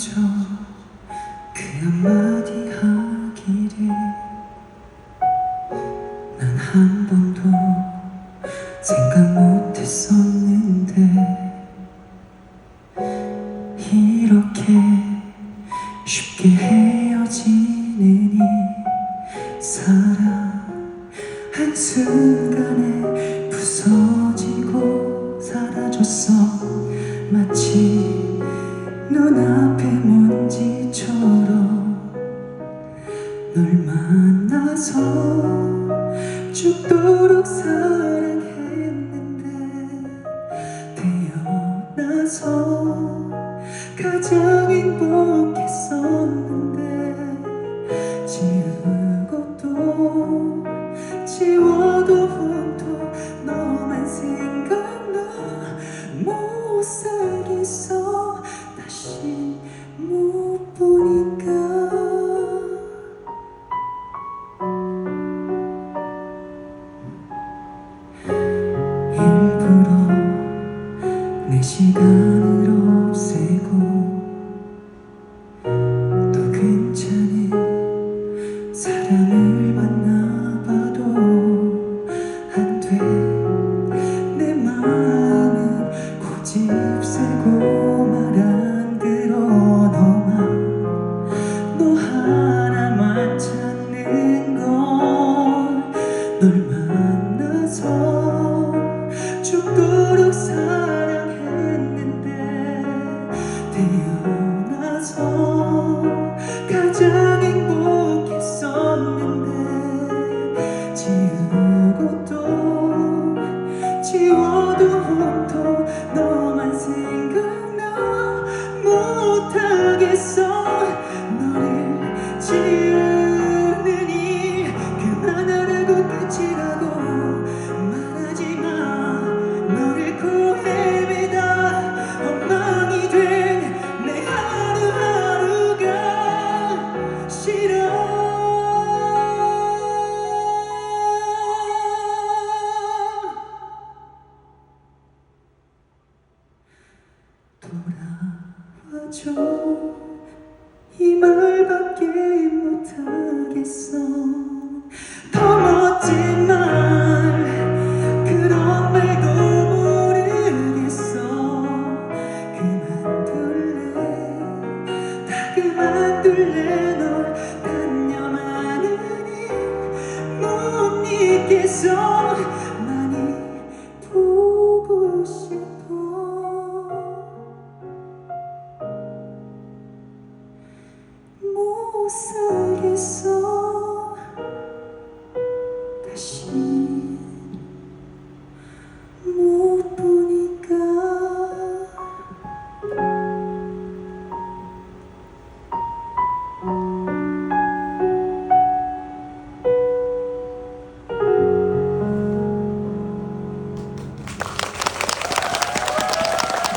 먼저 그 한마디 하기를 난 한 번도 생각 못했었는데 이렇게 쉽게 헤어지느니 사랑 한순간에 부서지고 사라졌어 마치 눈앞에 먼지처럼 널 만나서 죽도록 사랑했는데 태어나서 가장 행복했었는데 지우고 또 지워도 온통 너만 생각나 못 살겠어 죽도록 사랑했는데 태어나서 가장 행복했었는데 지우고 또 지워 돌아와줘 이 말밖에 못하겠어. 더 멋진 말 그런 말도 모르겠어. 그만둘래 다 그만둘래 널 단념하느니 못 믿겠어 못 살겠어